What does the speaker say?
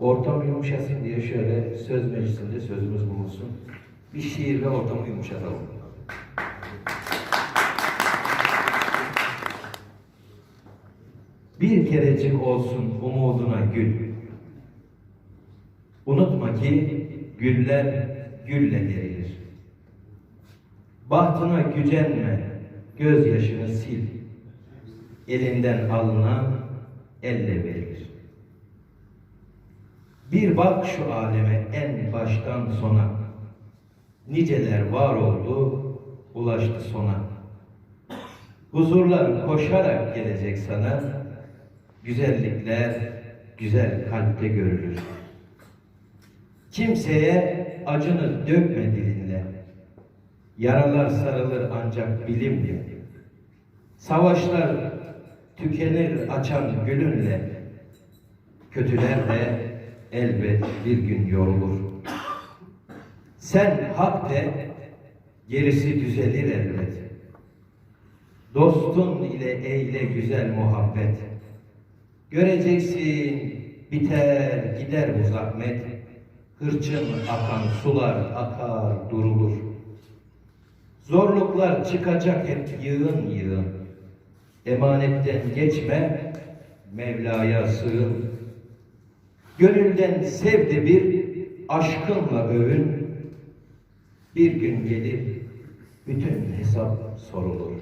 Ortam yumuşasın diye şöyle söz meclisinde sözümüz bulunsun. Bir şiirle ortamı yumuşatalım. Bir kerecik olsun umuduna gül. Unutma ki güller gülle derilir. Bahtına gücenme, gözyaşını sil. Elinden alınan elle verilir. Bir bak şu aleme en baştan sona. Niceler var oldu, ulaştı sona. Huzurlar koşarak gelecek sana. Güzellikler güzel kalpte görülür. Kimseye acını dökme dilinle. Yaralar sarılır ancak bilimle. Savaşlar tükenir açan gülünle. Kötüler de elbet bir gün yorulur. Sen hak de, gerisi düzelir elbet. Dostun ile eyle güzel muhabbet. Göreceksin biter gider bu zahmet. Hırçın akan sular akar durulur. Zorluklar çıkacak hep yığın yığın. Emanetten geçme, Mevla'ya sığın. Gönülden sevdi bir, aşkınla övün. Bir gün gelir, bütün hesap sorulur.